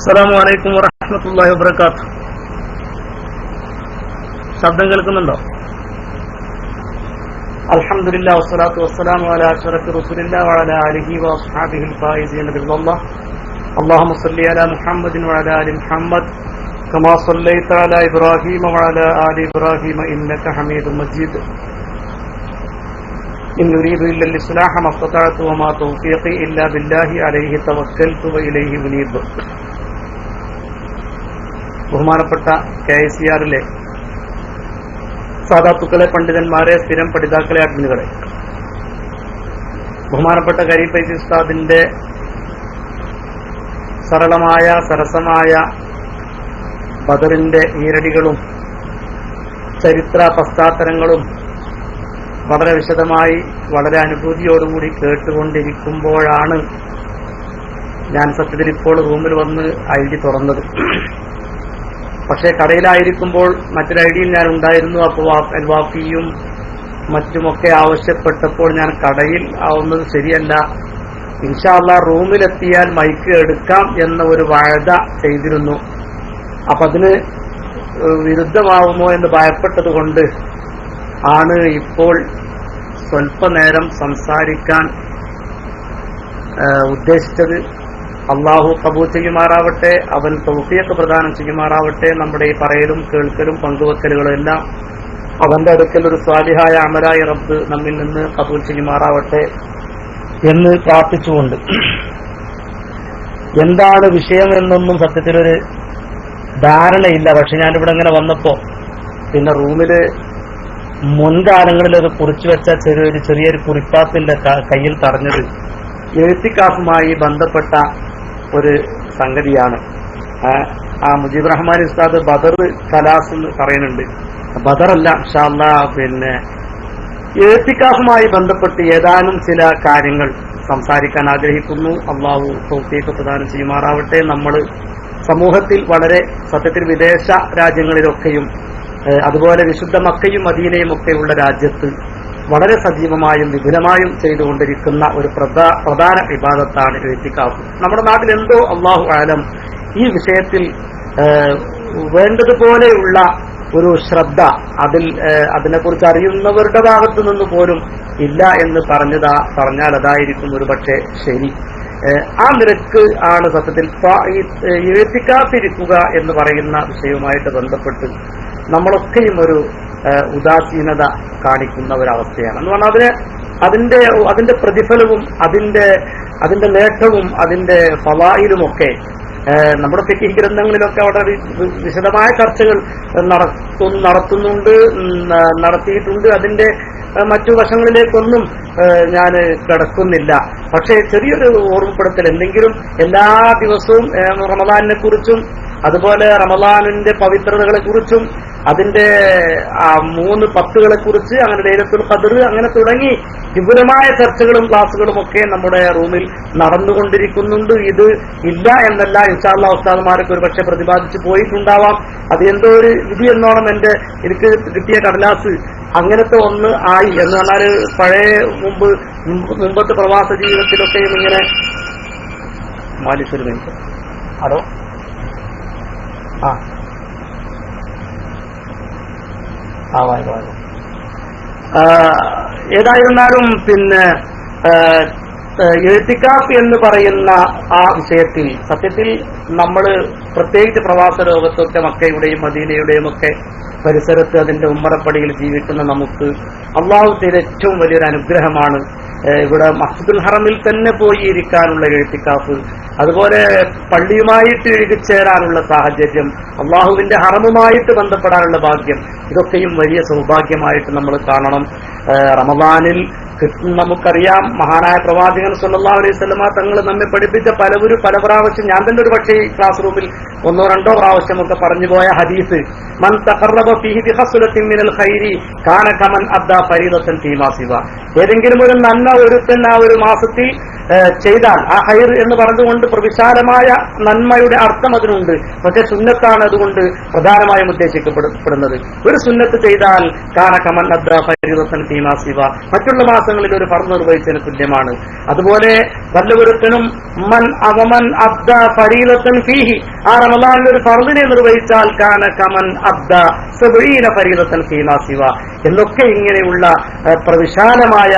അസ്സലാമു അലൈക്കും വറഹ്മത്തുള്ളാഹി വബറകാത്ത് ശബ്ദം കേൾക്കുന്നുണ്ടോ അൽഹംദുലില്ലാ വസ്സലാത്തു വസ്സലാമു അലാ അഷ്റഫി റസൂലില്ലാ വഅലാ ആലിഹി വഅസ്ഹാബിഹിൽ ഫായിസീന ബില്ലാഹ് اللهم صل على محمد وعلى ال محمد كما صليت على ابراهيم وعلى ال ابراهيم انك حميد مجيد إن أريد إلا الإصلاح ما استطعت وما توفيقي إلا بالله عليه توكلت وإليه منيب ബഹുമാനപ്പെട്ട കെ ഐ സി ആറിലെ സാധാത്തുക്കളെ പണ്ഡിതന്മാരെ സ്ഥിരം പഠിതാക്കളെ അഡ്മിനുകളെ. ബഹുമാനപ്പെട്ട കരീഫ് ഐസി ഉസ്താദിന്റെ സരളമായ സരസമായ ബദറിന്റെ ഈരടികളും ചരിത്ര പശ്ചാത്തലങ്ങളും വളരെ വിശദമായി വളരെ അനുഭൂതിയോടുകൂടി കേട്ടുകൊണ്ടിരിക്കുമ്പോഴാണ് ഞാൻ സത്യത്തിൽ ഇപ്പോൾ റൂമിൽ വന്ന് ഐ ഡി തുറന്നത്. പക്ഷേ കടയിലായിരിക്കുമ്പോൾ മറ്റൊരു ഐഡിയിൽ ഡിയിൽ ഞാൻ ഉണ്ടായിരുന്നു. അപ്പോൾ അൽവാഫിയും മറ്റുമൊക്കെ ആവശ്യപ്പെട്ടപ്പോൾ ഞാൻ കടയിൽ ആവുന്നത് ശരിയല്ല. ഇൻഷാല്ല റൂമിലെത്തിയാൽ മൈക്ക് എടുക്കാം എന്ന ഒരു വാഴ ചെയ്തിരുന്നു. അപ്പൊ അതിന് വിരുദ്ധമാവുമോ എന്ന് ഭയപ്പെട്ടത് കൊണ്ട് ആണ് ഇപ്പോൾ സ്വല്പനേരം സംസാരിക്കാൻ ഉദ്ദേശിച്ചത്. അള്ളാഹു കബൂൽ ചെയ്യുമാറാവട്ടെ അവൻ തൗഫിയൊക്കെ പ്രദാനം ചെയ്യുമാറാവട്ടെ നമ്മുടെ ഈ പറയലും കേൾക്കലും പങ്കുവെക്കലുകളും എല്ലാം അവന്റെ അടുക്കൽ ഒരു സ്വാലിഹായ അമരായ റബ്ബ് നമ്മിൽ നിന്ന് കബൂൽ ചെയ്യുമാറാവട്ടെ എന്ന് പ്രാർത്ഥിച്ചുകൊണ്ട് എന്താണ് വിഷയം എന്നൊന്നും സത്യത്തിലൊരു ധാരണയില്ല. പക്ഷെ ഞാനിവിടെ ഇങ്ങനെ വന്നപ്പോ പിന്നെ റൂമിൽ മുൻകാലങ്ങളിൽ അത് കുറിച്ചു വെച്ച ചെറിയൊരു ചെറിയൊരു കുറിപ്പാത്തിന്റെ കയ്യിൽ തറഞ്ഞത് എഴുത്തിക്കാഫുമായി ബന്ധപ്പെട്ട ഒരു സംഗതിയാണ്. ആ മുജീബ് റഹ്മാൻ ഉസ്താദ് ബദർ കലാസ് എന്ന് പറയുന്നുണ്ട്. ബദറല്ല ഷാല്ല പിന്നെ ഏത്തിക്കാഫുമായി ബന്ധപ്പെട്ട് ഏതാനും ചില കാര്യങ്ങൾ സംസാരിക്കാൻ ആഗ്രഹിക്കുന്നു. അള്ളാഹു തൗഫീഖ് പ്രദാനം ചെയ്യുമാറാവട്ടെ. നമ്മൾ സമൂഹത്തിൽ വളരെ സത്യത്തിൽ വിദേശ രാജ്യങ്ങളിലൊക്കെയും അതുപോലെ വിശുദ്ധ മക്കയും മദീനയും ഒക്കെയുള്ള രാജ്യത്ത് വളരെ സജീവമായും വിപുലമായും ചെയ്തുകൊണ്ടിരിക്കുന്ന ഒരു പ്രധാന വിഭാഗത്താണ് എഴുത്തിക്കാവ് നമ്മുടെ നാട്ടിൽ എന്തോ അള്ളാഹു ആലം ഈ വിഷയത്തിൽ വേണ്ടതുപോലെയുള്ള ഒരു ശ്രദ്ധ അതിൽ അതിനെക്കുറിച്ച് അറിയുന്നവരുടെ ഭാഗത്തു നിന്ന് പോലും ഇല്ല എന്ന് പറഞ്ഞതാ പറഞ്ഞാൽ അതായിരിക്കും ഒരു പക്ഷേ ശരി. ആ നിരക്ക് ആണ് സത്യത്തിൽ എഴുത്തിക്കാത്തിരിക്കുക എന്ന് പറയുന്ന വിഷയവുമായിട്ട് ബന്ധപ്പെട്ട് നമ്മളൊക്കെയും ഒരു ഉദാസീനത കാണിക്കുന്ന ഒരവസ്ഥയാണ്. എന്ന് പറഞ്ഞാൽ അതിന് അതിന്റെ അതിന്റെ പ്രതിഫലവും അതിന്റെ അതിന്റെ നേട്ടവും അതിന്റെ ഫവായിലുമൊക്കെ നമ്മുടെ തെറ്റി ഗ്രന്ഥങ്ങളിലൊക്കെ അവിടെ വിശദമായ ചർച്ചകൾ നടത്തു നടത്തുന്നുണ്ട് നടത്തിയിട്ടുണ്ട്. അതിന്റെ മറ്റു വശങ്ങളിലേക്കൊന്നും ഞാൻ കിടക്കുന്നില്ല. പക്ഷേ ചെറിയൊരു ഓർമ്മപ്പെടുത്തൽ. എന്തെങ്കിലും എല്ലാ ദിവസവും റമദാനിനെ കുറിച്ചും അതുപോലെ റമദാനിന്റെ പവിത്രതകളെ കുറിച്ചും അതിന്റെ ആ മൂന്ന് പത്തുകളെ കുറിച്ച് അങ്ങനെ ലൈലത്തുൽ ഖദർ അങ്ങനെ തുടങ്ങി വിപുലമായ ചർച്ചകളും ക്ലാസ്സുകളും ഒക്കെ നമ്മുടെ റൂമിൽ നടന്നുകൊണ്ടിരിക്കുന്നുണ്ട്. ഇത് ഇല്ല എന്നല്ല ഇൻഷാല്ല ഉസ്താദ്മാരൊക്കെ ഒരു പക്ഷെ പ്രതിപാദിച്ചു പോയിട്ടുണ്ടാവാം. അത് എന്തോ ഒരു വിധി എന്നോണം എന്റെ എനിക്ക് കിട്ടിയ കടലാസ്. അങ്ങനത്തെ ഒന്ന് ആയി എന്ന് പറഞ്ഞാൽ പഴയ മുമ്പ് മുമ്പത്തെ പ്രവാസ ജീവിതത്തിലൊക്കെയും ഇങ്ങനെ മാലിശ്വരി ഹലോ? ആ. ആ വായിക്കോ വായിക്കോ ഏതായിരുന്നാലും പിന്നെ എഴുത്തിക്കാഫ് എന്ന് പറയുന്ന ആ വിഷയത്തിൽ സത്യത്തിൽ നമ്മൾ പ്രത്യേകിച്ച് പ്രവാസ ലോകത്തൊക്കെ മക്കയുടെയും മദീനയുടെയും ഒക്കെ പരിസരത്ത് അതിന്റെ ഉമ്മറപ്പടിയിൽ ജീവിക്കുന്ന നമുക്ക് അള്ളാഹു ഏറ്റവും വലിയൊരു അനുഗ്രഹമാണ് ഇവിടെ മസ്ജിദുൽ ഹറമിൽ തന്നെ പോയി ഇരിക്കാനുള്ള എഴുത്തിക്കാഫ് അതുപോലെ പള്ളിയുമായിട്ട് ഇഴുകിച്ചേരാനുള്ള സാഹചര്യം അള്ളാഹുവിന്റെ ഹറമുമായിട്ട് ബന്ധപ്പെടാനുള്ള ഭാഗ്യം ഇതൊക്കെയും വലിയ സൗഭാഗ്യമായിട്ട് നമ്മൾ കാണണം. റമദാനിൽ നമുക്കറിയാം മഹാനായ പ്രവാചകൻ സല്ലാ അലൈഹി സ്വലമ തങ്ങൾ നമ്മെ പഠിപ്പിച്ച പലവരും പല പ്രാവശ്യം ഞാൻ തന്നെ ഒരു പക്ഷേ ക്ലാസ് റൂമിൽ ഒന്നോ രണ്ടോ പ്രാവശ്യം ഒക്കെ പറഞ്ഞു പോയ ഹദീസ് മൻ തഖറബ ഫീഹി ബിഖസ്ലത്തിൻ മിനൽ ഖൈരി കാന കമൻ അദ്ദാ ഫരീദത്തൻ ഏതെങ്കിലും ഒരു നന്മ ഒരുത്തൻ ആ ഒരു മാസത്തിൽ ചെയ്താൽ ആ ഹൈർ എന്ന് പറഞ്ഞുകൊണ്ട് പ്രവിശാലമായ നന്മയുടെ അർത്ഥം അതിനുണ്ട്. പക്ഷെ സുന്നത്താണ് അതുകൊണ്ട് പ്രധാനമായും ഉദ്ദേശിക്കപ്പെടുന്നത്. ഒരു സുന്നത്ത് ചെയ്താൽ കാന കമൻ അദ്ദാ ഫരീദത്തൻ മറ്റുള്ള മാസങ്ങളിൽ ഒരു ഫർ നിർവഹിച്ചതിന് തുല്യമാണ്. അതുപോലെ വല്ലവരുത്തനും മൻ അവമൻ അബ്ദ ഫരീലത്തൻ ഫീഹി. ആ റമദാനിൽ ഒരു ഫർദിനെ നിർവഹിച്ചാൽ കാന കമൻ അബ്ദ സബീന ഫരീലത്തൻ ഫീമാ സിവ. എന്നൊക്കെ ഇങ്ങനെയുള്ള പ്രവിശാലമായ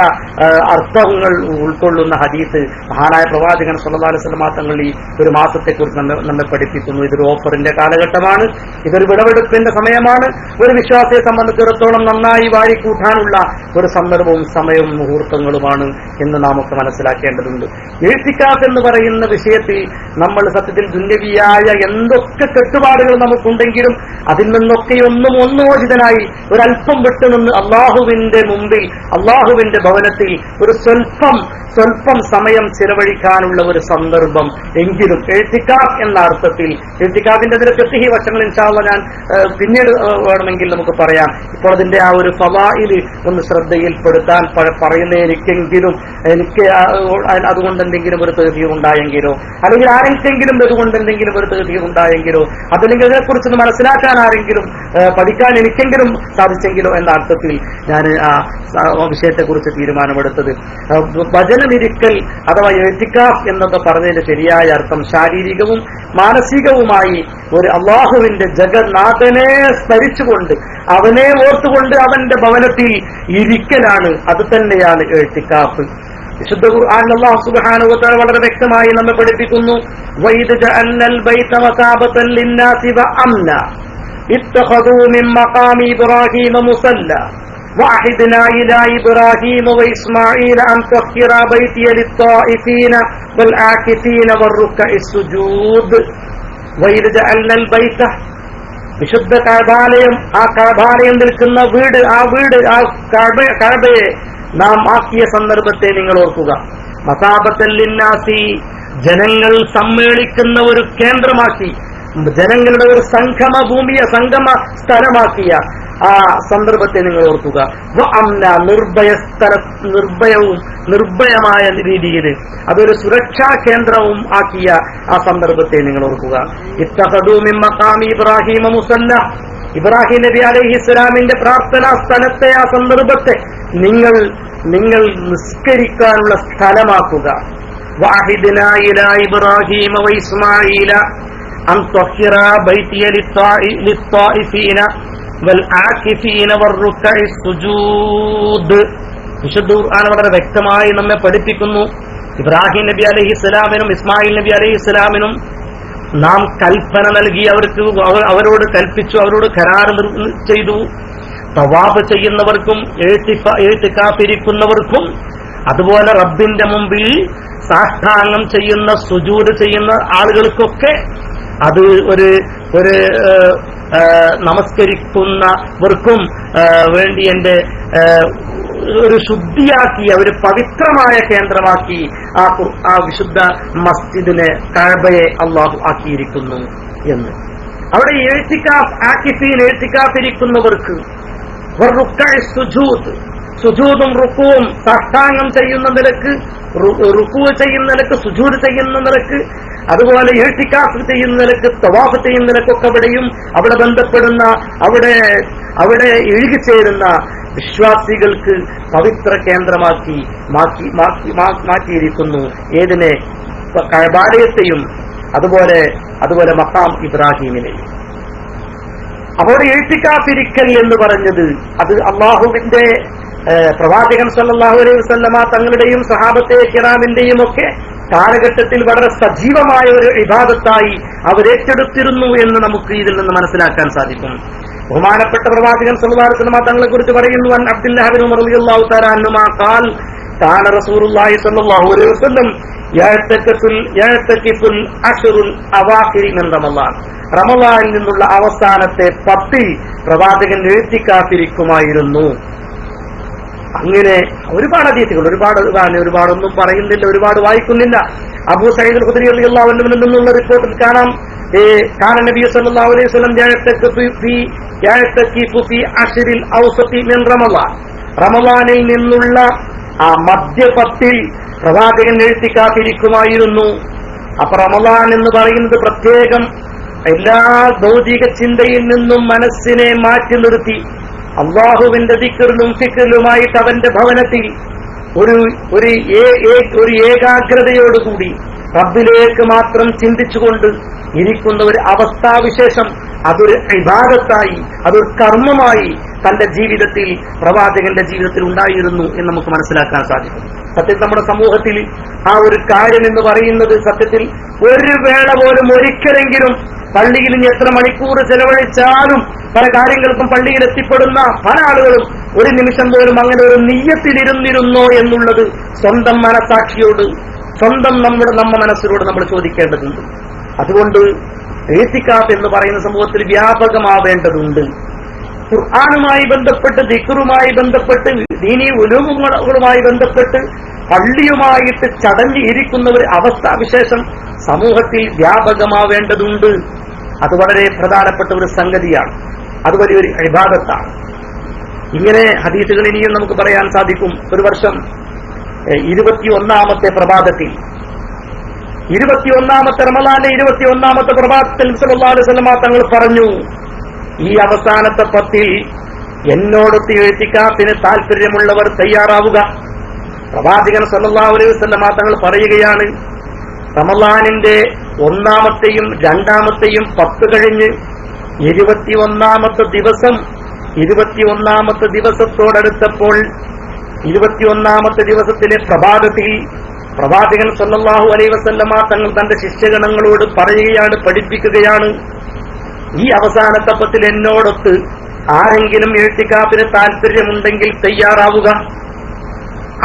അർത്ഥങ്ങൾ ഉൾക്കൊള്ളുന്ന ഹദീസ് മഹാനായ പ്രവാചകൻ സ്വന്തമാല അലൈഹി വസല്ലം തങ്ങൾ ഈ ഒരു മാസത്തെക്കുറിച്ച് നമ്മെ പഠിപ്പിക്കുന്നു. ഇതൊരു ഓഫറിന്റെ കാലഘട്ടമാണ്. ഇതൊരു വിളവെടുപ്പിന്റെ സമയമാണ്. ഒരു വിശ്വാസിയെ സംബന്ധിച്ചിടത്തോളം നന്നായി വാരിക്കൂട്ടാനുള്ള ഒരു സന്ദർഭവും സമയവും മുഹൂർത്തങ്ങളുമാണ് എന്ന് നാം ഒക്കെ മനസ്സിലാക്കേണ്ടതുണ്ട്. എഴുത്തിക്കാത്ത് എന്ന് പറയുന്ന വിഷയത്തിൽ നമ്മൾ സത്യത്തിൽ ദുന്യവിയായ എന്തൊക്കെ കെട്ടുപാടുകൾ നമുക്കുണ്ടെങ്കിലും അതിൽ നിന്നൊക്കെ ഒന്നും ഒന്നുമോചിതനായി ഒരല്പം വിട്ടുനിന്ന് അള്ളാഹുവിന്റെ മുമ്പിൽ അള്ളാഹുവിന്റെ ഭവനത്തിൽ ഒരു സ്വൽപ്പം സ്വൽപ്പം സമയം ചിലവഴിക്കാനുള്ള ഒരു സന്ദർഭം എങ്കിലും എഴുത്തിക്കാഫ് എന്ന അർത്ഥത്തിൽ എഴുത്തിക്കാഫിന്റെ അതിലെ ഈ വശങ്ങൾ ഇൻഷാള്ള ഞാൻ പിന്നീട് വേണമെങ്കിൽ നമുക്ക് പറയാം. ഇപ്പോൾ അതിന്റെ ആ ഒരു ഫവായിൽ ഒന്ന് ശ്രദ്ധയിൽപ്പെടുത്താൻ പറയുന്ന എനിക്കെങ്കിലും എനിക്ക് അതുകൊണ്ട് എന്തെങ്കിലും ഒരു തീർച്ചയും ഉണ്ടായെങ്കിലോ അല്ലെങ്കിൽ ആരെങ്കിലും അതുകൊണ്ട് എന്തെങ്കിലും ഒരു തീർച്ചയും ഉണ്ടായെങ്കിലോ അതല്ലെങ്കിൽ അതിനെക്കുറിച്ച് മനസ്സിലാക്കാൻ ആരെങ്കിലും പഠിക്കാൻ എനിക്കെങ്കിലും സാധിച്ചെങ്കിലോ എന്ന അർത്ഥത്തിൽ ഞാൻ ആ വിഷയത്തെക്കുറിച്ച് തീരുമാനമെടുത്തത്. ഭജനമിരിക്കൽ അഥവാ എഴുത്തിക്കാഫ് എന്നൊക്കെ പറഞ്ഞതിന്റെ ശരിയായ അർത്ഥം ശാരീരികവും മാനസികവുമായി ഒരു അള്ളാഹുവിന്റെ ജഗന്നാഥനെ സ്മരിച്ചുകൊണ്ട് അവനെ ഓർത്തുകൊണ്ട് അവന്റെ ഭവനത്തിൽ ഇരിക്കലാണ്. അത് തന്നെയാണ് എഴുത്തിക്കാഫ് വിശുദ്ധ ഖുർആൻ അല്ലാഹു സുബ്ഹാനഹു വളരെ വ്യക്തമായി നമ്മെ പഠിപ്പിക്കുന്നു. വൈദ ജഅൽനൽ ബൈത മിൻ മഖാമി ഇബ്രാഹീമ മുസല്ല. وعهدنا إلى إبراهيم وإسماعيل أن طهر بيتي للطائفين والعاكفين والركع السجود وإذ جعلنا البيت വിശുദ്ധ കഴബാലയം ആ കഴബാലയം നിൽക്കുന്ന വീട് ആ വീട് ആ കഴബ കഴബയെ നാം ആക്കിയ സന്ദർഭത്തെ നിങ്ങൾ ഓർക്കുക മസാബത്തല്ലിന്നാസി ജനങ്ങൾ സമ്മേളിക്കുന്ന ഒരു കേന്ദ്രമാക്കി ജനങ്ങളുടെ ഒരു സംഗമ ഭൂമിയെ സംഗമ സ്ഥലമാക്കിയ ആ സന്ദർഭത്തെ നിങ്ങൾ ഓർക്കുക. നിർഭയ സ്ഥല നിർഭയവും നിർഭയമായ രീതിയിൽ അതൊരു സുരക്ഷാ കേന്ദ്രവും ആക്കിയ ആ സന്ദർഭത്തെ നിങ്ങൾ ഓർക്കുക. ഇബ്രാഹിമ മുസല്ല. ഇബ്രാഹിം നബി അലൈഹി ഇസ്ലാമിന്റെ പ്രാർത്ഥനാ സ്ഥലത്തെ ആ സന്ദർഭത്തെ നിങ്ങൾ നിങ്ങൾ നിസ്കരിക്കാനുള്ള സ്ഥലമാക്കുക. വാഹിദിന ഇബ്രാഹിമ ഇസ്മായില വിശുദ്ധ ഖുർആൻ വളരെ വ്യക്തമായി നമ്മെ പഠിപ്പിക്കുന്നു. ഇബ്രാഹിം നബി അലഹി ഇസ്ലാമിനും ഇസ്മായിൽ നബി അലഹി ഇസ്ലാമിനും നാം കൽപ്പന നൽകി അവർക്ക് അവരോട് കൽപ്പിച്ചു അവരോട് കരാർ ചെയ്തു. തവാബ് ചെയ്യുന്നവർക്കും എഴുത്തിക്കാത്തിരിക്കുന്നവർക്കും അതുപോലെ റബ്ബിന്റെ മുമ്പിൽ സാഷ്ടാംഗം ചെയ്യുന്ന സുജൂത് ചെയ്യുന്ന ആളുകൾക്കൊക്കെ അത് ഒരു ഒരു നമസ്കരിക്കുന്നവർക്കും വേണ്ടി എന്റെ ഒരു ശുദ്ധിയാക്കി ഒരു പവിത്രമായ കേന്ദ്രമാക്കി ആ ആ വിശുദ്ധ മസ്ജിദിനെ കഴബയെ അള്ളാഹു ആക്കിയിരിക്കുന്നു എന്ന്. അവിടെ എഴുത്തിക്കാഫ് ആക്കിഫീൻ എഴുത്തിക്കാത്തിരിക്കുന്നവർക്ക് സുജൂദ് സുജൂദും റുക്കുവും സാഷ്ടാംഗം ചെയ്യുന്ന നിലയ്ക്ക് റുക്കു ചെയ്യുന്ന നിലയ്ക്ക് സുജൂത് ചെയ്യുന്ന നിലയ്ക്ക് അതുപോലെ എഴുത്തിക്കാഫ് ചെയ്യുന്ന നിലയ്ക്ക് തവാഫ് ചെയ്യുന്ന നിലക്കൊക്കെ അവിടെയും അവിടെ ബന്ധപ്പെടുന്ന അവിടെ അവിടെ ഇഴുകിച്ചേരുന്ന വിശ്വാസികൾക്ക് പവിത്ര കേന്ദ്രമാക്കി മാറ്റി മാറ്റി മാറ്റിയിരിക്കുന്നു. ഏതിനെ? കഴബാലയത്തെയും അതുപോലെ അതുപോലെ മക്കാം ഇബ്രാഹിമിനെയും അപ്പോൾ എഴുത്തിക്കാത്തിരിക്കൽ എന്ന് പറഞ്ഞത് അത് അള്ളാഹുവിന്റെ പ്രവാചകൻ സല്ലാഹു അലൈഹി വസല്ലമ തങ്ങളുടെയും സഹാബത്തെ കിറാമിന്റെയും ഒക്കെ കാലഘട്ടത്തിൽ വളരെ സജീവമായ ഒരു വിഭാഗത്തായി അവരേറ്റെടുത്തിരുന്നു എന്ന് നമുക്ക് ഇതിൽ നിന്ന് മനസ്സിലാക്കാൻ സാധിക്കും. ബഹുമാനപ്പെട്ട പ്രവാചകൻ സല്ലല്ലാഹു അലൈഹി വസല്ലമ തങ്ങളെ കുറിച്ച് പറയുന്നു അൻ അലൈഹി റമളാനിൽ നിന്നുള്ള അവസാനത്തെ പത്തിൽ പ്രവാചകൻ എഴുത്തിക്കാത്തിരിക്കുമായിരുന്നു. അങ്ങനെ ഒരുപാട് അതീതികൾ ഒരുപാട് ഇതാണ് ഒരുപാടൊന്നും പറയുന്നില്ല ഒരുപാട് വായിക്കുന്നില്ല അബൂ സയ്യിദ് ഖുദരി റളിയല്ലാഹു അൻഹുവിൽ നിന്നുള്ള റിപ്പോർട്ടിൽ കാണാം كان النبي صلى الله عليه وسلم يعتكف في يعتكف في عشر الأوسط من رمضان റമദാനിൽ നിന്നുള്ള ആ മധ്യപത്തിൽ പ്രവാചകൻ എഴുത്തിക്കാത്തിരിക്കുമായിരുന്നു അപ്പൊ റമദാൻ എന്ന് പറയുന്നത് പ്രത്യേകം എല്ലാ ഭൗതിക ചിന്തയിൽ നിന്നും മനസ്സിനെ മാറ്റി നിർത്തി അള്ളാഹുവിന്റെ ദിക്കറിലും ഫിക്കറിലുമായിട്ട് അവന്റെ ഭവനത്തിൽ ഒരു ഒരു ഏകാഗ്രതയോടുകൂടി റബ്ബിലേക്ക് മാത്രം ചിന്തിച്ചുകൊണ്ട് ഇരിക്കുന്ന ഒരു അവസ്ഥാവിശേഷം അതൊരു ഇബാദത്തായി അതൊരു കർമ്മമായി തന്റെ ജീവിതത്തിൽ പ്രവാചകന്റെ ജീവിതത്തിൽ ഉണ്ടായിരുന്നു എന്ന് നമുക്ക് മനസ്സിലാക്കാൻ സാധിക്കും. സത്യത്തിൽ നമ്മുടെ സമൂഹത്തിൽ ആ ഒരു കാര്യം എന്ന് പറയുന്നത് സത്യത്തിൽ ഒരു വേള പോലും ഒരിക്കലെങ്കിലും പള്ളിയിൽ ഇനി എത്ര മണിക്കൂർ ചെലവഴിച്ചാലും പല കാര്യങ്ങൾക്കും പള്ളിയിൽ എത്തിപ്പെടുന്ന പല ആളുകളും ഒരു നിമിഷം പോലും അങ്ങനെ ഒരു നീയത്തിലിരുന്നിരുന്നോ എന്നുള്ളത് സ്വന്തം മനസാക്ഷിയോട് സ്വന്തം നമ്മുടെ നമ്മ മനസ്സിലൂടെ നമ്മൾ ചോദിക്കേണ്ടതുണ്ട്. അതുകൊണ്ട് ഏത്തിക്കാത്ത് എന്ന് പറയുന്ന സമൂഹത്തിൽ വ്യാപകമാവേണ്ടതുണ്ട്. ഖുർആാനുമായി ബന്ധപ്പെട്ട് ദിക്കറുമായി ബന്ധപ്പെട്ട് ദീനി ഉലൂമുകളുമായി ബന്ധപ്പെട്ട് പള്ളിയുമായിട്ട് ചടഞ്ഞ് ഇരിക്കുന്ന ഒരു അവസ്ഥാവിശേഷം സമൂഹത്തിൽ വ്യാപകമാവേണ്ടതുണ്ട്. അത് വളരെ പ്രധാനപ്പെട്ട ഒരു സംഗതിയാണ്. അത് വലിയൊരു അഭിഭാഗത്താണ് ഇങ്ങനെ ഹദീസുകൾ ഇനിയും നമുക്ക് പറയാൻ സാധിക്കും. ഒരു വർഷം ഇരുപത്തിയൊന്നാമത്തെ പ്രഭാതത്തിൽ. ഇരുപത്തിയൊന്നാമത്തെ റമലാന്റെ ഇരുപത്തിയൊന്നാമത്തെ പ്രഭാതത്തിൽ വസല്ലമ തങ്ങൾ പറഞ്ഞു ഈ അവസാനത്തെ പത്തിൽ എന്നോട് എഴുത്തിക്കാത്തിന് താല്പര്യമുള്ളവർ തയ്യാറാവുക. പ്രവാചകൻ സല്ലല്ലാഹു അലൈഹി വസല്ലമ തങ്ങൾ പറയുകയാണ് റമലാനിന്റെ ഒന്നാമത്തെയും രണ്ടാമത്തെയും പത്ത് കഴിഞ്ഞ് ഇരുപത്തിയൊന്നാമത്തെ ദിവസം ഇരുപത്തിയൊന്നാമത്തെ ദിവസത്തോടടുത്തപ്പോൾ ഇരുപത്തിയൊന്നാമത്തെ ദിവസത്തിലെ പ്രഭാതത്തിൽ പ്രവാചകൻ സല്ലാഹു അലൈ വസല്ലമ തങ്ങൾ തന്റെ ശിഷ്യഗണങ്ങളോട് പറയുകയാണ് പഠിപ്പിക്കുകയാണ്. ഈ അവസാന തപ്പത്തിൽ എന്നോടൊത്ത് ആരെങ്കിലും എഴുത്തിക്കാപ്പിന് താല്പര്യമുണ്ടെങ്കിൽ തയ്യാറാവുക.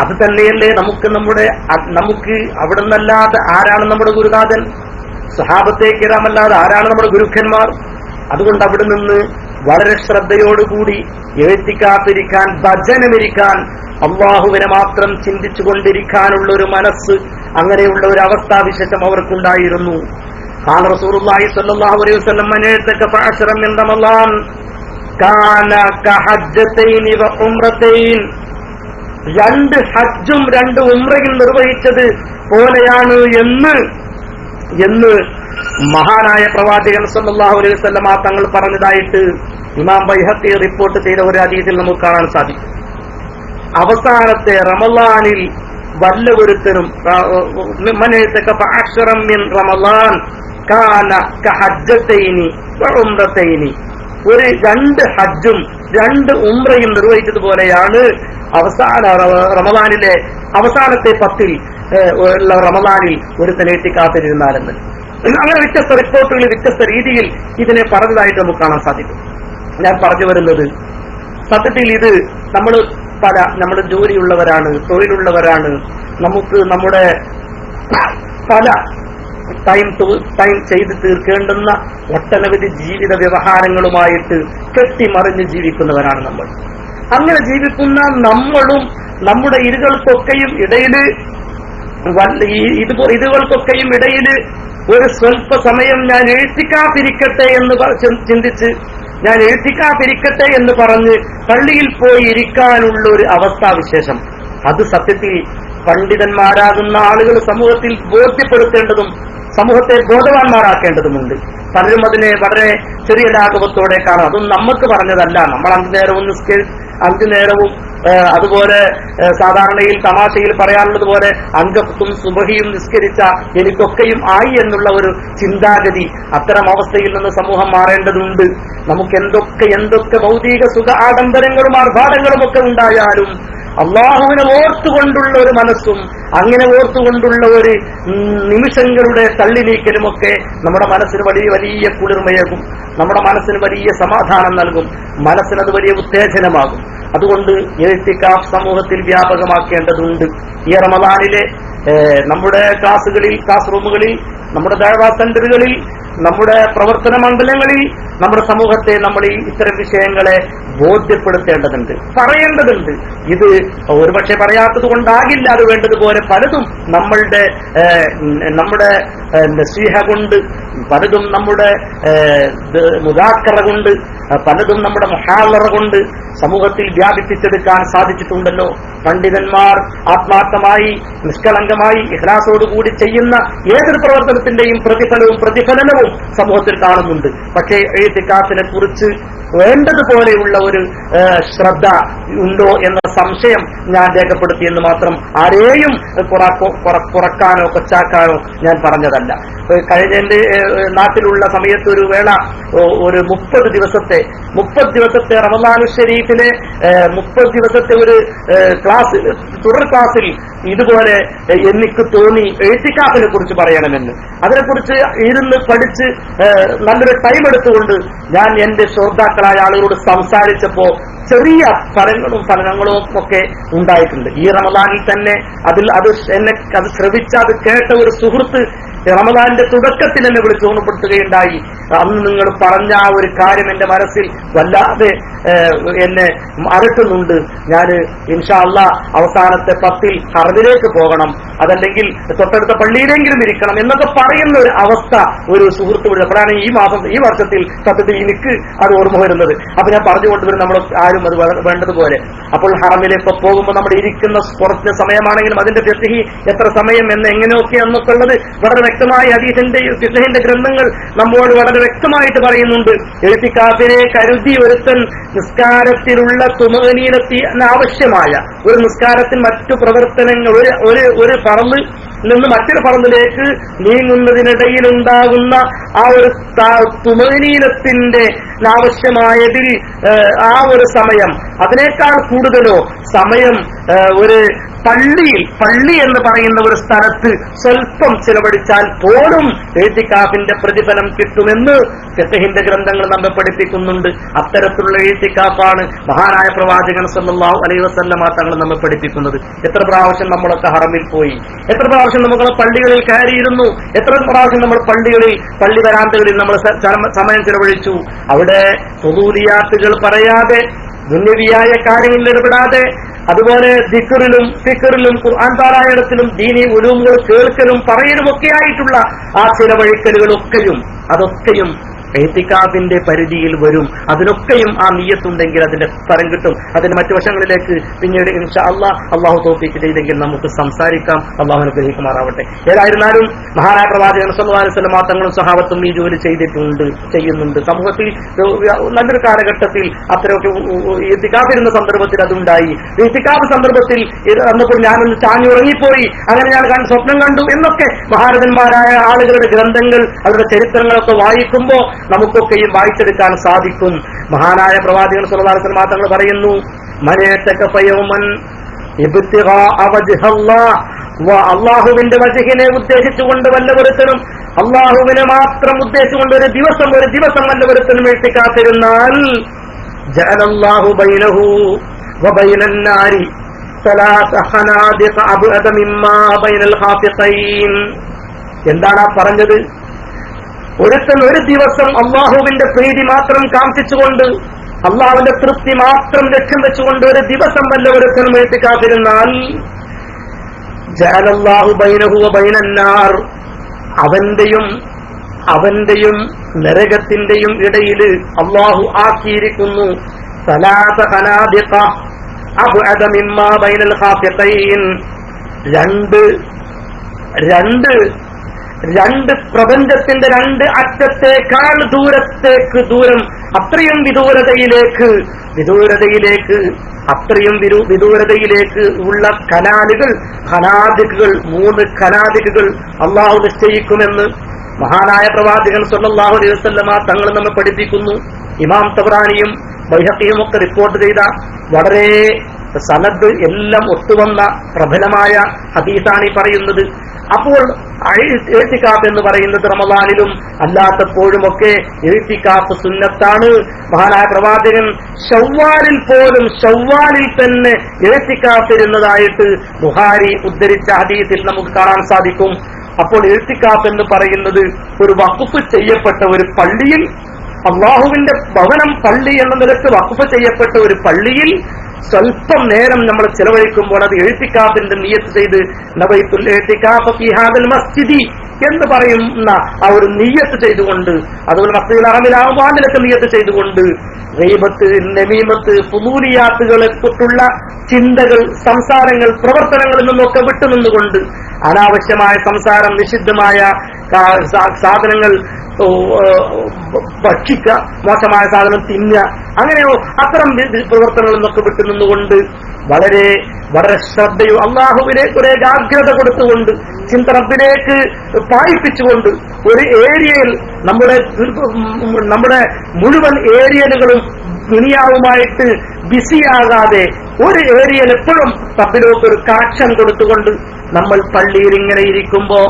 അത് തന്നെയല്ലേ നമുക്ക് നമ്മുടെ നമുക്ക് അവിടെ നിന്നല്ലാതെ ആരാണ് നമ്മുടെ ഗുരുനാഥൻ? സഹാബത്തേക്കിടാമല്ലാതെ ആരാണ് നമ്മുടെ ഗുരുക്കന്മാർ? അതുകൊണ്ട് അവിടെ നിന്ന് വളരെ ശ്രദ്ധയോടുകൂടി എഴുത്തിക്കാത്തിരിക്കാൻ ഭജനമിരിക്കാൻ അള്ളാഹുവിനെ മാത്രം ചിന്തിച്ചു കൊണ്ടിരിക്കാനുള്ള ഒരു മനസ്സ് അങ്ങനെയുള്ള ഒരു അവസ്ഥാവിശേഷം അവർക്കുണ്ടായിരുന്നു قال رسول الله صلى الله عليه وسلم من اعتكف عشرا من رمضان كان كحجتين وعمرتين രണ്ട് ഹജ്ജും രണ്ട് ഉംറയും നിർവഹിച്ചത് പോലെയാണ് എന്ന് എന്ന് മഹാനായ പ്രവാചകൻ സല്ലല്ലാഹു അലൈഹി വസല്ലമ തങ്ങൾ പറഞ്ഞതായിട്ട് ഇമാം ബൈഹത്തി റിപ്പോർട്ട് ചെയ്ത ഒരു അതീതിൽ നമുക്ക് കാണാൻ സാധിക്കും. അവസാനത്തെ റമലാനിൽ വല്ല ഒരുത്തനും റമലാൻ ഉംറത്തൈനി ഒരു രണ്ട് ഹജ്ജും രണ്ട് ഉംറയും നിർവഹിച്ചതുപോലെയാണ് അവസാന റമദാനിലെ അവസാനത്തെ പത്തിൽ ഉള്ള റമദാനിൽ ഒരു തലേറ്റി കാത്തിരുന്നാലെന്ന് അങ്ങനെ വ്യത്യസ്ത റിപ്പോർട്ടുകൾ വ്യത്യസ്ത രീതിയിൽ ഇതിനെ പറഞ്ഞതായിട്ട് നമുക്ക് കാണാൻ സാധിക്കും. ഞാൻ പറഞ്ഞു വരുന്നത് സത്യത്തിൽ ഇത് നമ്മൾ പല നമ്മൾ ജോലിയുള്ളവരാണ് തൊഴിലുള്ളവരാണ് നമുക്ക് നമ്മുടെ പല ടൈം ടൈം ചെയ്ത് തീർക്കേണ്ടുന്ന ഒട്ടനവധി ജീവിത വ്യവഹാരങ്ങളുമായിട്ട് കെട്ടിമറിഞ്ഞ് ജീവിക്കുന്നവരാണ് നമ്മൾ. അങ്ങനെ ജീവിക്കുന്ന നമ്മളും നമ്മുടെ ഇരുകൾക്കൊക്കെയും ഈ ഇത് ഇതുകൾക്കൊക്കെയും ഇടയിൽ ഒരു സ്വല്പ സമയം ഞാൻ എഴുത്തിക്കാതിരിക്കട്ടെ എന്ന് ചിന്തിച്ച് ഞാൻ എഴുത്തിക്കാതിരിക്കട്ടെ എന്ന് പറഞ്ഞ് പള്ളിയിൽ പോയി ഇരിക്കാനുള്ള ഒരു അവസ്ഥാവിശേഷം. അത് സത്യത്തിൽ പണ്ഡിതന്മാരാകുന്ന ആളുകൾ സമൂഹത്തിൽ ബോധ്യപ്പെടുത്തേണ്ടതും സമൂഹത്തെ ബോധവാന്മാരാക്കേണ്ടതുമുണ്ട്. പലരും അതിനെ വളരെ ചെറിയ ലാഘവത്തോടെ കാണും. അതും നമുക്ക് പറഞ്ഞതല്ല. നമ്മൾ അഞ്ചു നേരവും നിസ്കരി അഞ്ചു നേരവും അതുപോലെ സാധാരണയിൽ തമാശയിൽ പറയാനുള്ളത് പോലെ അങ്കത്തും സുബഹിയും നിസ്കരിച്ച എനിക്കൊക്കെയും ആയി എന്നുള്ള ഒരു ചിന്താഗതി അത്തരം അവസ്ഥയിൽ നിന്ന് സമൂഹം മാറേണ്ടതുണ്ട്. നമുക്ക് എന്തൊക്കെ എന്തൊക്കെ ഭൗതിക സുഖ ആഡംബരങ്ങളും ആർഭാടങ്ങളും ഒക്കെ ഉണ്ടായാലും അള്ളാഹുവിനെ ഓർത്തുകൊണ്ടുള്ള ഒരു മനസ്സും അങ്ങനെ ഓർത്തുകൊണ്ടുള്ള ഒരു നിമിഷങ്ങളുടെ തള്ളി നീക്കലുമൊക്കെ നമ്മുടെ മനസ്സിന് വലിയ വലിയ കുളിർമയേകും. നമ്മുടെ മനസ്സിന് വലിയ സമാധാനം നൽകും. മനസ്സിനത് വലിയ ഉത്തേജനമാകും. അതുകൊണ്ട് എഴുത്തിക്കാഫ് സമൂഹത്തിൽ വ്യാപകമാക്കേണ്ടതുണ്ട്. ഈ റമദാനിലെ നമ്മുടെ ക്ലാസ്സുകളിൽ ക്ലാസ് റൂമുകളിൽ നമ്മുടെ ദഴവാ സെന്ററുകളിൽ നമ്മുടെ പ്രവർത്തന മണ്ഡലങ്ങളിൽ നമ്മുടെ സമൂഹത്തെ നമ്മൾ ഈ ഇത്തരം വിഷയങ്ങളെ ബോധ്യപ്പെടുത്തേണ്ടതുണ്ട് പറയേണ്ടതുണ്ട്. ഇത് ഒരുപക്ഷെ പറയാത്തത് കൊണ്ടാകില്ല അത് വേണ്ടതുപോലെ പലതും നമ്മളുടെ നമ്മുടെ സ്നേഹ കൊണ്ട് പലതും നമ്മുടെ മുതാക്കറ കൊണ്ട് പലതും നമ്മുടെ മഹാലറ കൊണ്ട് സമൂഹത്തിൽ വ്യാപിപ്പിച്ചെടുക്കാൻ സാധിച്ചിട്ടുണ്ടല്ലോ. പണ്ഡിതന്മാർ ആത്മാർത്ഥമായി നിഷ്കളങ്കമായി ഇഹ്ലാസോടുകൂടി ചെയ്യുന്ന ഏതൊരു പ്രവർത്തനത്തിന്റെയും പ്രതിഫലവും പ്രതിഫലനവും സമൂഹത്തിൽ കാണുന്നുണ്ട്. പക്ഷേ എഴുത്തിക്കാത്തിനെ കുറിച്ച് വേണ്ടതുപോലെയുള്ള ഒരു ശ്രദ്ധ ഉണ്ടോ എന്ന സംശയം ഞാൻ രേഖപ്പെടുത്തിയെന്ന് മാത്രം ആരെയും കുറക്കോ- കുറക്കാനോ കൊച്ചാക്കാനോ ഞാൻ പറഞ്ഞതല്ല. കഴിഞ്ഞ എന്റെ നാട്ടിലുള്ള സമയത്ത് ഒരു വേള ഒരു മുപ്പത് ദിവസത്തെ മുപ്പത് ദിവസത്തെ റമദാനു ഷരീഫിലെ മുപ്പത് ദിവസത്തെ ഒരു ക്ലാസ് തുടർ ക്ലാസ്സിൽ ഇതുപോലെ എനിക്ക് തോന്നി എഴുത്തിക്കാപ്പിനെ കുറിച്ച് പറയണമെന്ന്. അതിനെക്കുറിച്ച് ഇരുന്ന് പഠിച്ച് നല്ലൊരു ടൈം എടുത്തുകൊണ്ട് ഞാൻ എന്റെ ശ്രോതാക്കളായ ആളുകളോട് സംസാരിച്ചപ്പോ ചെറിയ ഫലങ്ങളും ഫലനങ്ങളും ഒക്കെ ഉണ്ടായിട്ടുണ്ട്. ഈ റമദാനിൽ തന്നെ അതിൽ അത് എന്നെ അത് ശ്രവിച്ച അത് കേട്ട ഒരു സുഹൃത്ത് റമദാന്റെ തുടക്കത്തിൽ എന്നെ വിളിച്ചു ഓർമ്മപ്പെടുത്തുകയുണ്ടായി. അന്ന് നിങ്ങൾ പറഞ്ഞ ആ ഒരു കാര്യം എന്റെ മനസ്സിൽ വല്ലാതെ എന്നെ അരട്ടുന്നുണ്ട് ഞാൻ ഇൻഷാ അല്ല അവസാനത്തെ പത്തിൽ ഹറമിലേക്ക് പോകണം. അതല്ലെങ്കിൽ തൊട്ടടുത്ത പള്ളിയിലെങ്കിലും ഇരിക്കണം എന്നൊക്കെ പറയുന്ന ഒരു അവസ്ഥ ഒരു സുഹൃത്ത് വിളിച്ചപ്പോഴാണ് ഈ മാസം ഈ വർഷത്തിൽ സത്യത്തിൽ എനിക്ക് അത് ഓർമ്മ വരുന്നത്. അപ്പൊ ഞാൻ പറഞ്ഞു കൊണ്ടുവരും നമ്മൾ ആരും അത് വേ- വേണ്ടതുപോലെ. അപ്പോൾ ഹറമിലേക്ക് പോകുമ്പോൾ നമ്മൾ ഇരിക്കുന്ന കുറച്ച് സമയമാണെങ്കിലും അതിന്റെ ഫിഖ്ഹി എത്ര സമയം എന്ന് എങ്ങനെയൊക്കെ എന്നൊക്കെ ഉള്ളത് വളരെ വ്യക്തമായി ഹദീസിന്റെ ഫിഖഹിന്റെ ഗ്രന്ഥങ്ങൾ നമ്മോട് വളരെ വ്യക്തമായിട്ട് പറയുന്നുണ്ട്. എഴുത്തിക്കാഫിനെ കരുതി ഒരുത്തൻ നിസ്കാരത്തിലുള്ള തുമനീലത്തി ആവശ്യമായ ഒരു നിസ്കാരത്തിൽ മറ്റു പ്രവർത്തനങ്ങൾ ഒരു ഒരു പറന്ന് നിന്ന് മറ്റൊരു പറമ്പിലേക്ക് നീങ്ങുന്നതിനിടയിൽ ഉണ്ടാകുന്ന ആ ഒരു തുമനീനത്തിന്റെ ആവശ്യമായതിൽ ആ ഒരു സമയം. അതിനേക്കാൾ കൂടുതലോ സമയം ഒരു പള്ളിയിൽ പള്ളി എന്ന് പറയുന്ന ഒരു സ്ഥലത്ത് സ്വല്പം ചിലവഴിച്ചാൽ പോലും എഴുത്തിക്കാഫിന്റെ പ്രതിഫലം കിട്ടുമെന്ന് ഫിഖഹിന്റെ ഗ്രന്ഥങ്ങൾ നമ്മെ പഠിപ്പിക്കുന്നുണ്ട്. അത്തരത്തിലുള്ള എഴുത്തിക്കാഫാണ് മഹാനായ പ്രവാചകൻ സല്ലല്ലാഹു അലൈഹി വസല്ലമ തങ്ങൾ നമ്മെ പഠിപ്പിക്കുന്നത്. എത്ര പ്രാവശ്യം നമ്മളൊക്കെ ഹറമിൽ പോയി? എത്ര പ്രാവശ്യം നമ്മൾ പള്ളികളിൽ കയറിയിരുന്നു? എത്ര പ്രാവശ്യം നമ്മൾ പള്ളികളിൽ പള്ളി വരാന്തകളിൽ നമ്മൾ സമയം ചിലവഴിച്ചു? അവിടെ പൊതുലിയാത്തുകൾ പറയാതെ ദുന്യവിയായ കാര്യങ്ങളിൽ ഇടപെടാതെ അതുപോലെ ദിക്കറിലും ഫിക്കറിലും ഖുർആൻ പാരായണത്തിലും ദീനി ഉലൂമുകൾ കേൾക്കലും പറയലും ഒക്കെ ആയിട്ടുള്ള ആ ചിലവഴിക്കലുകളൊക്കെയും അതൊക്കെയും എഹ്തിക്കാഫിന്റെ പരിധിയിൽ വരും. അതിനൊക്കെയും ആ നീയത്തുണ്ടെങ്കിൽ അതിന്റെ ഫലം കിട്ടും. അതിന്റെ മറ്റു വശങ്ങളിലേക്ക് പിന്നീട് ഇൻഷാ അള്ളാഹ് തോഫിക്ക് ചെയ്തെങ്കിൽ നമുക്ക് സംസാരിക്കാം. അള്ളാഹു അനുഗ്രഹിക്കുമാറാവട്ടെ. ഏതായിരുന്നാലും മഹാനായ പ്രവാചകൻ സല്ലല്ലാഹു മാത്രങ്ങളും സഹാബത്തും ഈ ജോലി ചെയ്തിട്ടുണ്ട് ചെയ്യുന്നുണ്ട്. സമൂഹത്തിൽ നല്ലൊരു കാലഘട്ടത്തിൽ അത്രയൊക്കെ ഇത്തിക്കാഫിരുന്ന സന്ദർഭത്തിൽ അതുണ്ടായി. ഇത്തിക്കാഫ് സന്ദർഭത്തിൽ അന്നപ്പോൾ ഞാനൊന്ന് ചാഞ്ഞുറങ്ങിപ്പോയി അങ്ങനെ ഞാൻ സ്വപ്നം കണ്ടു എന്നൊക്കെ മഹാരഥന്മാരായ ആളുകളുടെ ഗ്രന്ഥങ്ങൾ അവരുടെ ചരിത്രങ്ങളൊക്കെ വായിക്കുമ്പോൾ നമുക്കൊക്കെയും വായിച്ചെടുക്കാൻ സാധിക്കും. മഹാനായ പ്രവാചകൻ സുലഭാർക്കൻ മാത്രങ്ങൾ പറയുന്നു അള്ളാഹുവിന്റെ വജഹിനെ ഉദ്ദേശിച്ചുകൊണ്ട് വല്ലവരുത്തനും അള്ളാഹുവിനെ മാത്രം ഉദ്ദേശിച്ചുകൊണ്ട് ഒരു ദിവസം ഒരു ദിവസം വല്ലവരുത്തനും വീഴ്ത്തിക്കാത്തിരുന്നാൽ ജലല്ലാഹു ബൈനഹു വബൈനന്നാരി എന്താണ് ആ പറഞ്ഞത്? ഒരുത്തൻ ഒരു ദിവസം അള്ളാഹുവിന്റെ പ്രീതി മാത്രം കാംക്ഷിച്ചുകൊണ്ട് അള്ളാഹുവിന്റെ തൃപ്തി മാത്രം ലക്ഷ്യം വെച്ചുകൊണ്ട് ഒരു ദിവസം വല്ല ഒരുത്തൻ മേത്തിക്കാതിരുന്നാൽ ജാലല്ലാഹു ബൈനഹുവ ബൈനന്നാർ അവന്റെയും അവന്റെയും നരകത്തിന്റെയും ഇടയിൽ അള്ളാഹു ആക്കിയിരിക്കുന്നു. രണ്ട് രണ്ട് രണ്ട് പ്രപഞ്ചത്തിന്റെ രണ്ട് അറ്റത്തേക്കാൾ ദൂരത്തേക്ക് ദൂരം അത്രയും വിദൂരതയിലേക്ക് വിദൂരതയിലേക്ക് അത്രയും വിദൂരതയിലേക്ക് ഉള്ള കനാലുകൾ ഖനാദിക്കുകൾ മൂന്ന് കനാദികൾ അള്ളാഹു നിശ്ചയിക്കുമെന്ന് മഹാനായ പ്രവാചകൻ സ്വല്ലാഹു അലൈഹി വസല്ലമ തങ്ങൾ നമ്മെ പഠിപ്പിക്കുന്നു. ഇമാം തബ്രാനിയും ബൈഹത്തിയും ഒക്കെ റിപ്പോർട്ട് ചെയ്ത വളരെ സനദ് എല്ലാം ഒത്തുവന്ന പ്രബലമായ ഹദീസാണ് ഈ പറയുന്നത്. അപ്പോൾ എഴുത്തിക്കാപ്പ് എന്ന് പറയുന്നത് റമദാനിലും അല്ലാത്തപ്പോഴുമൊക്കെ എഴുത്തിക്കാപ്പ് സുന്നത്താണ്. മഹാനായ പ്രവാചകൻ ഷവ്വാലിൽ പോലും ഷവ്വാലിൽ തന്നെ എഴുത്തിക്കാത്തിരുന്നതായിട്ട് ബുഹാരി ഉദ്ധരിച്ച ഹദീസിൽ നമുക്ക് കാണാൻ സാധിക്കും. അപ്പോൾ എഴുത്തിക്കാപ്പ് എന്ന് പറയുന്നത് ഒരു വകുപ്പ് ചെയ്യപ്പെട്ട ഒരു പള്ളിയിൽ അള്ളാഹുവിന്റെ ഭവനം പള്ളി എന്ന നിലയ്ക്ക് വഖഫ് ചെയ്യപ്പെട്ട ഒരു പള്ളിയിൽ സ്വല്പം നേരം നമ്മൾ ചെലവഴിക്കുമ്പോൾ അത് എഴുത്തിക്കാപ്പിന്റെ നിയത്ത് ചെയ്ത് മസ്ജിദി എന്ന് പറയുന്ന ആ ഒരു നിയത്ത് ചെയ്തുകൊണ്ട് അതുപോലെ മസ്ജിദുൽ അറബിലാവാനിലൊക്കെ നിയത്ത് ചെയ്തുകൊണ്ട് റീബത്ത് നമീമത്ത് പുതൂലിയാത്തുകളെ തൊട്ടുള്ള ചിന്തകൾ സംസാരങ്ങൾ പ്രവർത്തനങ്ങളിൽ നിന്നൊക്കെ വിട്ടുനിന്നുകൊണ്ട് അനാവശ്യമായ സംസാരം നിഷിദ്ധമായ സാധനങ്ങൾ ഭക്ഷിക്കുക മോശമായ സാധനം തിന്നുക അങ്ങനെയോ അത്തരം പ്രവർത്തനങ്ങൾ നമുക്ക് നിന്നൊക്കെ വിട്ടുനിന്നുകൊണ്ട് വളരെ വളരെ ശ്രദ്ധയും അള്ളാഹുവിലേക്ക് ഒരു ജാഗ്രത കൊടുത്തുകൊണ്ട് ചിന്തനത്തിലേക്ക് പായിപ്പിച്ചുകൊണ്ട് ഒരു ഏരിയയിൽ നമ്മുടെ നമ്മുടെ മുഴുവൻ ഏരിയലുകളും ദുനിയാവുമായിട്ട് ബിസിയാകാതെ ഒരു ഏരിയയിൽ എപ്പോഴും റബ്ബിലോട്ട് ഒരു കാക്ഷൻ കൊടുത്തുകൊണ്ട് നമ്മൾ പള്ളിയിൽ ഇങ്ങനെ ഇരിക്കുമ്പോ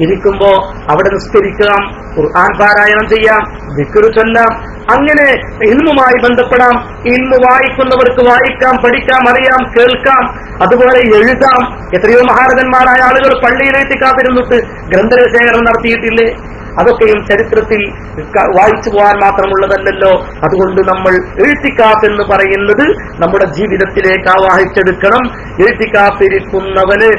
ഇരിക്കുമ്പോ അവിടെ നിസ്കരിക്കാം ഖുർആൻ പാരായണം ചെയ്യാം വിക്കുരു ചൊല്ലാം. അങ്ങനെ ഇന്നുമായി ബന്ധപ്പെടാം. ഇൽമു വായിക്കുന്നവർക്ക് വായിക്കാം പഠിക്കാം അറിയാം കേൾക്കാം അതുപോലെ എഴുതാം. എത്രയോ മഹാരഥന്മാരായ ആളുകൾ പള്ളിയിലേക്ക് കാത്തിരുന്നിട്ട് ഗ്രന്ഥശേഖരം നടത്തിയിട്ടില്ലേ? അതൊക്കെയും ചരിത്രത്തിൽ വായിച്ചു പോകാൻ മാത്രമുള്ളതല്ലല്ലോ. അതുകൊണ്ട് നമ്മൾ എഴുത്തിക്കാഫ് എന്ന് പറയുന്നത് നമ്മുടെ ജീവിതത്തിലേക്ക് ആവാഹിച്ചെടുക്കണം. എഴുത്തിക്കാത്തിരിക്കുന്നവന്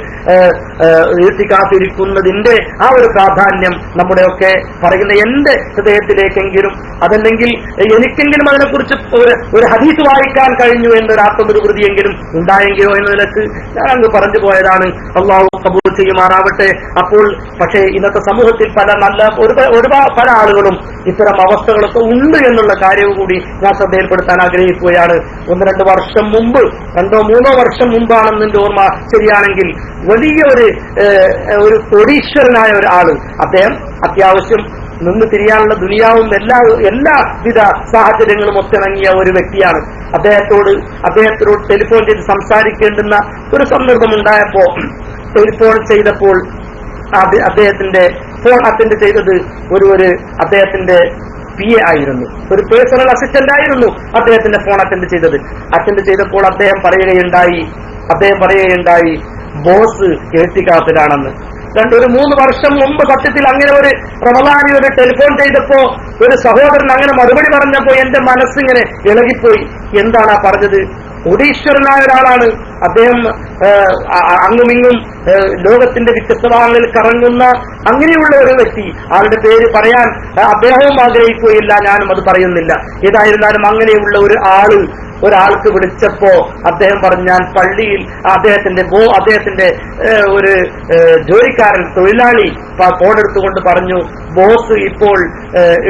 എഴുത്തിക്കാത്തിരിക്കുന്നതിന്റെ ആ ഒരു പ്രാധാന്യം നമ്മുടെയൊക്കെ പറയുന്ന എന്റെ ഹൃദയത്തിലേക്കെങ്കിലും അതല്ലെങ്കിൽ എനിക്കെങ്കിലും അതിനെക്കുറിച്ച് ഒരു ഹദീസ് വായിക്കാൻ കഴിഞ്ഞു എന്നൊരു ആത്മനിർവൃതിയെങ്കിലും ഉണ്ടായെങ്കിലോ എന്ന നിലയ്ക്ക് ഞാൻ അങ്ങ് പറഞ്ഞു പോയതാണ്. അള്ളാഹു കബൂൽ ചെയ്യുമാറാവട്ടെ. അപ്പോൾ പക്ഷേ ഇന്നത്തെ സമൂഹത്തിൽ പല നല്ല ഒരുപാട് ഒരുപാട് പല ആളുകളും ഇത്തരം അവസ്ഥകളൊക്കെ ഉണ്ട് എന്നുള്ള കാര്യവും കൂടി ഞാൻ ശ്രദ്ധയിൽപ്പെടുത്താൻ ആഗ്രഹിക്കുകയാണ്. ഒന്ന് രണ്ട് വർഷം മുമ്പ് രണ്ടോ മൂന്നോ വർഷം മുമ്പാണെന്ന് എന്റെ ഓർമ്മ ശരിയാണെങ്കിൽ വലിയ ഒരു ഒരു കൊടീശ്വരനായ ഒരു ആൾ അദ്ദേഹം അത്യാവശ്യം നിന്ന് തിരിയാനുള്ള ദുനിയാവും എല്ലാ എല്ലാവിധ സാഹചര്യങ്ങളും ഒത്തിണങ്ങിയ ഒരു വ്യക്തിയാണ്. അദ്ദേഹത്തോട് അദ്ദേഹത്തിനോട് ടെലിഫോൺ ചെയ്ത് സംസാരിക്കേണ്ടുന്ന ഒരു സന്ദർഭം ഉണ്ടായപ്പോ ടെലിഫോൺ ചെയ്തപ്പോൾ അദ്ദേഹത്തിന്റെ ഫോൺ അറ്റൻഡ് ചെയ്തത് ഒരു ഒരു അദ്ദേഹത്തിന്റെ പി എ ആയിരുന്നു. ഒരു പേഴ്സണൽ അസിസ്റ്റന്റ് ആയിരുന്നു അദ്ദേഹത്തിന്റെ ഫോൺ അറ്റൻഡ് ചെയ്തത്. അറ്റൻഡ് ചെയ്തപ്പോൾ അദ്ദേഹം പറയുകയുണ്ടായി അദ്ദേഹം പറയുകയുണ്ടായി ബോസ് എഴുത്തിക്കാത്തിലാണെന്ന് രണ്ട് ഒരു മൂന്ന് വർഷം മുമ്പ് സത്യത്തിൽ അങ്ങനെ ഒരു റമദാനി ഒരു ടെലിഫോൺ ചെയ്തപ്പോ ഒരു സഹോദരൻ അങ്ങനെ മറുപടി പറഞ്ഞപ്പോ എന്റെ മനസ്സിങ്ങനെ ഇളകിപ്പോയി. എന്താണ് ആ പറഞ്ഞത്? ഒടീശ്വരനായ ഒരാളാണ്. അദ്ദേഹം അങ്ങുമിങ്ങും ലോകത്തിന്റെ വ്യത്യസ്ത ഭാഗങ്ങളിൽ കറങ്ങുന്ന അങ്ങനെയുള്ള ഒരു വ്യക്തി ആളുടെ പേര് പറയാൻ അദ്ദേഹവും ആഗ്രഹിക്കുകയില്ല ഞാനും അത് പറയുന്നില്ല. ഏതായിരുന്നാലും അങ്ങനെയുള്ള ഒരു ആൾ ഒരാൾക്ക് വിളിച്ചപ്പോ അദ്ദേഹം പറഞ്ഞു ഞാൻ പള്ളിയിൽ അദ്ദേഹത്തിന്റെ ബോ അദ്ദേഹത്തിന്റെ ഒരു ജോലിക്കാരൻ തൊഴിലാളി ഫോണെടുത്തുകൊണ്ട് പറഞ്ഞു ബോസ് ഇപ്പോൾ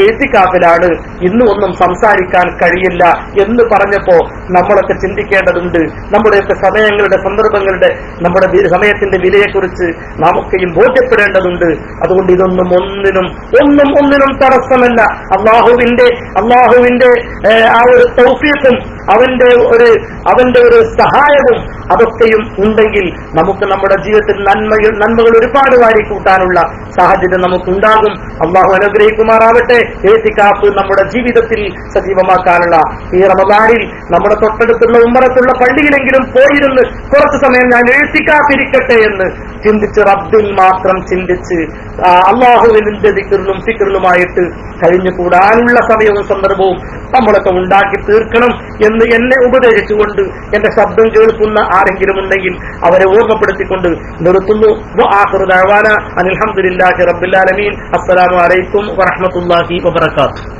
എഴുത്തിക്കാപ്പിലാണ് ഇന്ന് ഒന്നും സംസാരിക്കാൻ കഴിയില്ല എന്ന് പറഞ്ഞപ്പോ നമ്മളൊക്കെ ചിന്തിക്കേണ്ടതുണ്ട്. നമ്മുടെയൊക്കെ സമയങ്ങളുടെ സന്ദർഭങ്ങളുടെ നമ്മുടെ സമയത്തിന്റെ വിലയെക്കുറിച്ച് നാമൊക്കെയും ബോധ്യപ്പെടേണ്ടതുണ്ട്. അതുകൊണ്ട് ഇതൊന്നും ഒന്നിനും ഒന്നും ഒന്നിനും തടസ്സമല്ല. അള്ളാഹുവിന്റെ അള്ളാഹുവിന്റെ ആ ഒരു തൗഫീഖും അവന്റെ ഒരു അവന്റെ ഒരു സഹായവും അതൊക്കെയും ഉണ്ടെങ്കിൽ നമുക്ക് നമ്മുടെ ജീവിതത്തിൽ നന്മകൾ നന്മകൾ ഒരുപാട് വാരി കൂട്ടാനുള്ള സാഹചര്യം നമുക്കുണ്ടാകും. അള്ളാഹു അനുഗ്രഹിക്കുമാറാവട്ടെ. ഏത്തിക്കാപ്പ് നമ്മുടെ ജീവിതത്തിൽ സജീവമാക്കാനുള്ള ഈ റമദാനിൽ നമ്മുടെ തൊട്ടടുത്തുള്ള ഉമ്മറത്തുള്ള പള്ളിയിലെങ്കിലും പോയിരുന്ന് കുറച്ച് സമയം ഞാൻ എഴുത്തിക്കാത്തിരിക്കട്ടെ എന്ന് ചിന്തിച്ച് റബ്ബിൽ മാത്രം ചിന്തിച്ച് അള്ളാഹുവിന്റെ ദിക്കറിലും ഫിക്കറിലുമായിട്ട് കഴിഞ്ഞു കൂടാനുള്ള സമയവും സന്ദർഭവും നമ്മളൊക്കെ ഉണ്ടാക്കി തീർക്കണം എന്ന് എന്നെ ഉപദേശിച്ചുകൊണ്ട് എന്റെ ശബ്ദം കേൾക്കുന്ന ആരെങ്കിലും ഉണ്ടെങ്കിൽ അവരെ ഓർമ്മപ്പെടുത്തിക്കൊണ്ട് നിർത്തുന്നു. അനിൽഹമുല്ലാഹി റബ്ബുല്ലാലമീൻ അസ്സലാമു അലൈക്കും വറഹമത്തല്ലാഹി വബർക്കാത്തു